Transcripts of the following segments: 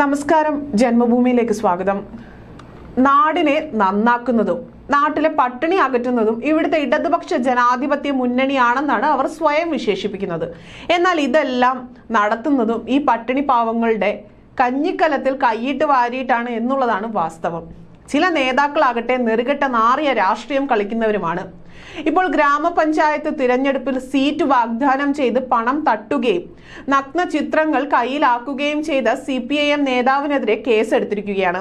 നമസ്കാരം. ജന്മഭൂമിയിലേക്ക് സ്വാഗതം. നാടിനെ നന്നാക്കുന്നതും നാട്ടിലെ പട്ടിണി അകറ്റുന്നതും ഇവിടുത്തെ ഇടതുപക്ഷ ജനാധിപത്യ മുന്നണിയാണെന്നാണ് അവർ സ്വയം വിശേഷിപ്പിക്കുന്നത്. എന്നാൽ ഇതെല്ലാം നടത്തുന്നതും ഈ പട്ടിണി പാവങ്ങളുടെ കഞ്ഞിക്കലത്തിൽ കൈയിട്ട് വാരിയിട്ടാണ് എന്നുള്ളതാണ് വാസ്തവം. ചില നേതാക്കളാകട്ടെ നെറുകെട്ട നാറിയ രാഷ്ട്രീയം കളിക്കുന്നവരുമാണ്. ഇപ്പോൾ ഗ്രാമപഞ്ചായത്ത് തിരഞ്ഞെടുപ്പിൽ സീറ്റ് വാഗ്ദാനം ചെയ്ത് പണം തട്ടുകയും നഗ്ന ചിത്രങ്ങൾ കയ്യിലാക്കുകയും ചെയ്ത സി പി ഐ എം നേതാവിനെതിരെ കേസെടുത്തിരിക്കുകയാണ്.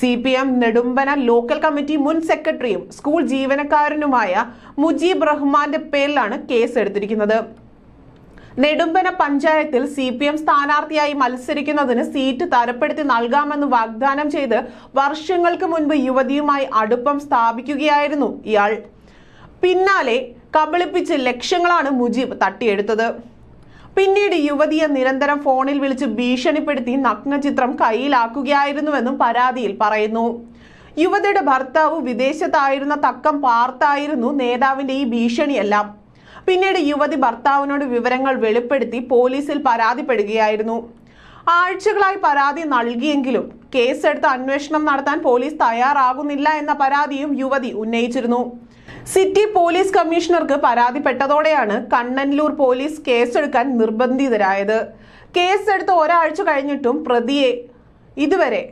C P M Nedumpana local committee മുൻ സെക്രട്ടറിയും സ്കൂൾ ജീവനക്കാരനുമായ മുജീബ് റഹ്മാന്റെ പേരിലാണ് കേസ് എടുത്തിരിക്കുന്നത് നെടുമ്പന പഞ്ചായത്തിൽ സി പി എം സ്ഥാനാർത്ഥിയായി മത്സരിക്കുന്നതിന് സീറ്റ് തരപ്പെടുത്തി നൽകാമെന്ന് വാഗ്ദാനം ചെയ്ത് വർഷങ്ങൾക്ക് മുൻപ് യുവതിയുമായി അടുപ്പം സ്ഥാപിക്കുകയായിരുന്നു ഇയാൾ. പിന്നാലെ കബളിപ്പിച്ച് ലക്ഷങ്ങളാണ് മുജീബ് തട്ടിയെടുത്തത്. പിന്നീട് യുവതിയെ നിരന്തരം ഫോണിൽ വിളിച്ച് ഭീഷണിപ്പെടുത്തി നഗ്നചിത്രം കയ്യിലാക്കുകയായിരുന്നുവെന്നും പരാതിയിൽ പറയുന്നു. യുവതിയുടെ ഭർത്താവ് വിദേശത്തായിരുന്ന തക്കം പാർത്തായിരുന്നു നേതാവിന്റെ ഈ ഭീഷണിയെല്ലാം. പിന്നീട് യുവതി ഭർത്താവിനോട് വിവരങ്ങൾ വെളിപ്പെടുത്തി പോലീസിൽ പരാതിപ്പെടുകയായിരുന്നു. ആഴ്ചകളായി പരാതി നൽകിയെങ്കിലും കേസെടുത്ത് അന്വേഷണം നടത്താൻ പോലീസ് തയ്യാറാകുന്നില്ല എന്ന പരാതിയും യുവതി ഉന്നയിച്ചിരുന്നു. സിറ്റി പോലീസ് കമ്മീഷണർക്ക് പരാതിപ്പെട്ടതോടെയാണ് കണ്ണനല്ലൂർ പോലീസ് കേസെടുക്കാൻ നിർബന്ധിതരായത്. കേസെടുത്ത് ഒരാഴ്ച കഴിഞ്ഞിട്ടും പ്രതിയെ ഇതുവരെ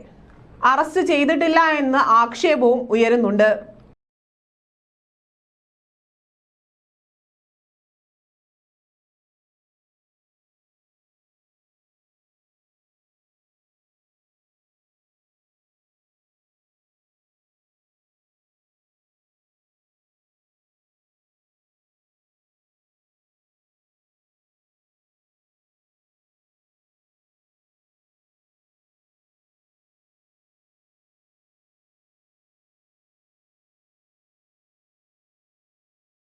അറസ്റ്റ് ചെയ്തിട്ടില്ല എന്ന ആക്ഷേപവും ഉയരുന്നുണ്ട്.